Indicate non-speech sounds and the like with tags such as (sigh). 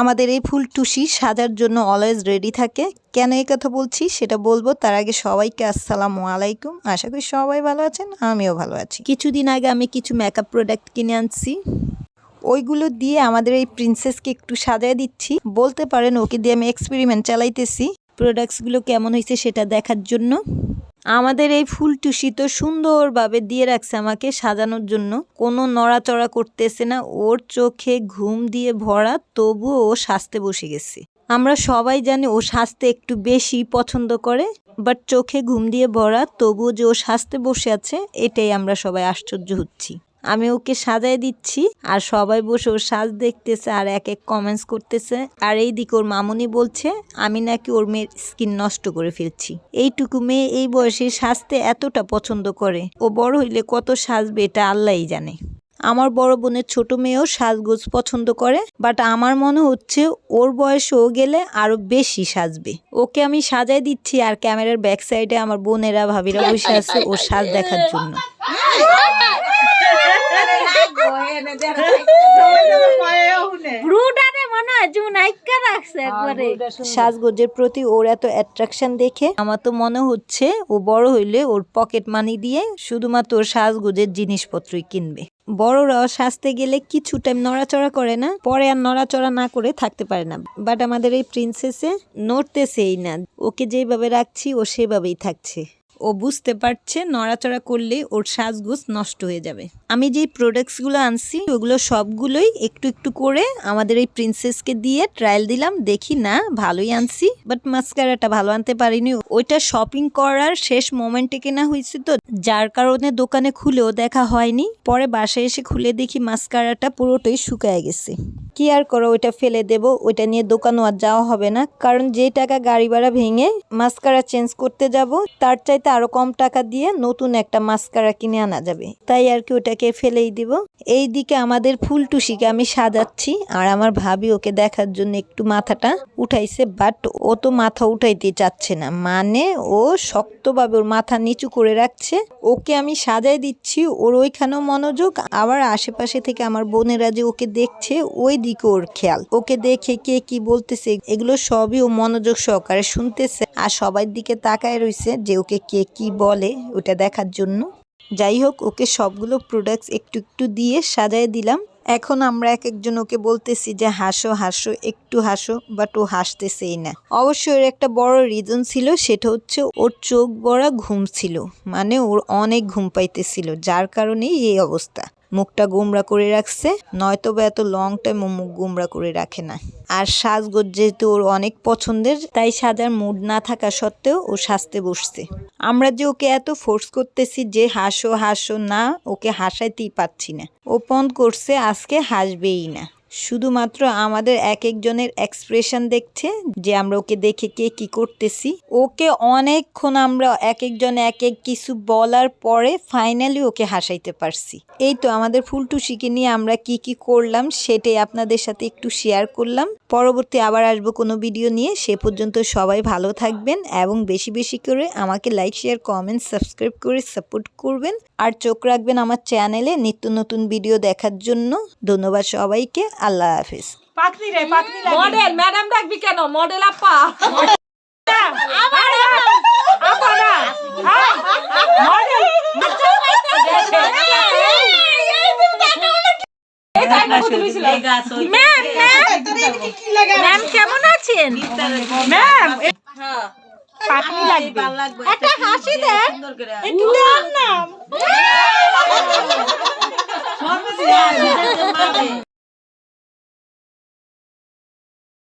আমাদের এই ফুল টুসি সাজার জন্য অলওয়েজ রেডি থাকে। কেন এই কথা বলছি? সেটা বলব। তার আগে সবাইকে আসসালামু আলাইকুম। আশা করি সবাই ভালো আছেন, আমিও ভালো আছি। কিছুদিন আগে আমি কিছু মেকআপ প্রোডাক্ট কিনে আনছি। ওইগুলো দিয়ে আমাদের এই প্রিন্সেসকে একটু সাজায় দিচ্ছি। বলতে পারেন, ওকে দিয়ে আমি এক্সপেরিমেন্ট চালাইতেছি। প্রোডাক্টসগুলো কেমন হয়েছে সেটা দেখার জন্য। আমাদের এই ফুল টুসি তো সুন্দরভাবে দিয়ে রাখছে আমাকে সাজানোর জন্য। কোনো নড়াচড়া করতেছে না, ওর চোখে ঘুম দিয়ে ভরা, তবুও ও সাজতে বসে গেছে। আমরা সবাই জানি ও সাজতে একটু বেশি পছন্দ করে, বাট চোখে ঘুম দিয়ে ভরা, তবুও যে ও সাজতে বসে আছে, এটাই আমরা সবাই আশ্চর্য হচ্ছি। আমি ওকে সাজায় দিচ্ছি আর সবাই বসে ওর সাজ দেখতেছে আর এক এক কমেন্টস করতেছে। আর এই দিকে ওর মামুনি বলছে, আমি নাকি ওর মেয়ের স্কিন নষ্ট করে ফেলছি। এইটুকু মেয়ে এই বয়সে সাজতে এতটা পছন্দ করে। ও বড় হইলে কত সাজবে এটা আল্লাহই জানে। আমার বড় বোনের ছোট মেয়েও সাজগোজ পছন্দ করে বাট আমার মনে হচ্ছে ওর বয়সেও গেলে আরও বেশি সাজবে। ওকে আমি সাজাই দিচ্ছি আর ক্যামেরার ব্যাক সাইডে আমার বোনেরা, ভাবিরা বসে আছে ওর সাজ দেখার জন্য। (laughs) ব্রুডারে মনে হয় জুন আইকা রাখছে একবারে। সাজগোজের প্রতি ওর এত অ্যাট্রাকশন দেখে আমার তো মনে হচ্ছে ও বড় হইলে ওর পকেট মানি দিয়ে শুধুমাত্র ওর সাজগোজের জিনিসপত্রই কিনবে। বড়রাও সাজতে গেলে কিছু টাইম নড়াচড়া করে না পরে আর নড়াচড়া না করে থাকতে পারে না। বাট আমাদের এই প্রিন্সেসে নড়তেছেই না। ওকে যেভাবে রাখছি ও সেভাবেই থাকছে। ও বুঝতে পারছে নড়াচড়া করলে ওর সাজগোজ নষ্ট হয়ে যাবে। আমি যেই প্রোডাক্টসগুলো আনছি, ওগুলো সবগুলোই একটু একটু করে আমাদের এই প্রিন্সেসকে দিয়ে ট্রায়াল দিলাম। দেখি, না, ভালোই আনছি বাট মাস্কারাটা ভালো আনতে পারিনি। ওইটা শপিং করার শেষ মোমেন্টে কেনা হয়েছে তো, যার কারণে দোকানে খুলেও দেখা হয়নি। পরে বাসায় এসে খুলে দেখি মাস্কারাটা পুরোটাই শুকায় গেছে। কি আর করো, ওইটা ফেলে দেব, ওইটা নিয়ে দোকানও আর যাওয়া হবে না। কারণ যে টাকা গাড়ি ভাড়া ভেঙে মাস্কারা চেঞ্জ করতে যাব, তার চাইতে আরও কম টাকা দিয়ে নতুন একটা মাস্কারা কিনে আনা যাবে। তাই আর কি ওটাকে ফেলেই দিব। এই দিকে আমাদের ফুল টুসিকে আমি সাজাচ্ছি আর আমার ভাবি ওকে দেখার জন্য একটু মাথাটা উঠাইছে বাট ও তো মাথা উঠাইতে চাচ্ছে না। মানে ও শক্তভাবে ওর মাথা নিচু করে রাখছে। ওকে আমি সাজাই দিচ্ছি, ওর ওইখানেও মনোযোগ। আবার আশেপাশে থেকে আমার বোনেরা যে ওকে দেখছে ওই দিকে ওর খেয়াল। ওকে দেখে কে কি বলতেছে, এগুলো সবই ও মনোযোগ সহকারে শুনতেছে। আর সবার দিকে তাকায় রইছে যে ওকে কে কি বলে ওটা দেখার জন্য। যাই হোক, ওকে সবগুলো প্রোডাক্টস একটু একটু দিয়ে সাজায় দিলাম। এখন আমরা এক একজন ওকে বলতেছি যে, হাসো হাসো, একটু হাসো বাট ও হাসতেছেই না। অবশ্যই ওর একটা বড় রিজন ছিল, সেটা হচ্ছে ওর চোখ বড়া ঘুম ছিল। মানে ওর অনেক ঘুম পাইতেছিল, যার কারণেই এই অবস্থা। মুখটা গোমরা করে রাখছে নয়তো বা এত লং টাইম ও মুখ গোমরা করে রাখে না। আর সাজগোজ যেহেতু ওর অনেক পছন্দের, তাই সাজার মুড না থাকা সত্ত্বেও ও সাজতে বসছে। আমরা যে ওকে এত ফোর্স করতেছি যে হাসো হাসো না, ওকে হাসাইতেই পাচ্ছি না। ও পন করছে, আজকে হাসবেই না। শুধুমাত্র আমাদের এক একজনের এক্সপ্রেশন দেখছে, যে আমরা ওকে দেখে কে কি করতেছি। ওকে অনেকক্ষণ আমরা এক একজন এক এক কিছু বলার পরে ফাইনালি ওকে হাসাইতে পারছি। এই তো আমাদের ফুলটুসিকে নিয়ে আমরা কি কি করলাম সেটাই আপনাদের সাথে একটু শেয়ার করলাম। পরবর্তী আবার আসব কোনো ভিডিও নিয়ে। সে পর্যন্ত সবাই ভালো থাকবেন এবং বেশি বেশি করে আমাকে লাইক শেয়ার কমেন্ট সাবস্ক্রাইব করে সাপোর্ট করবেন। আর চোখ রাখবেন আমার চ্যানেলে নিত্য নতুন ভিডিও দেখার জন্য। ধন্যবাদ সবাইকে। আল্লাহ হাফিজ। পাকনি রে পাকনি লাগে। মডেল ম্যাডাম ডাকবি কেন? মডেল আপা। আমার ম্যাম কেমন আছেন ম্যাম পাকনি লাগবে। একটা হাসি দেন। একটু দেন না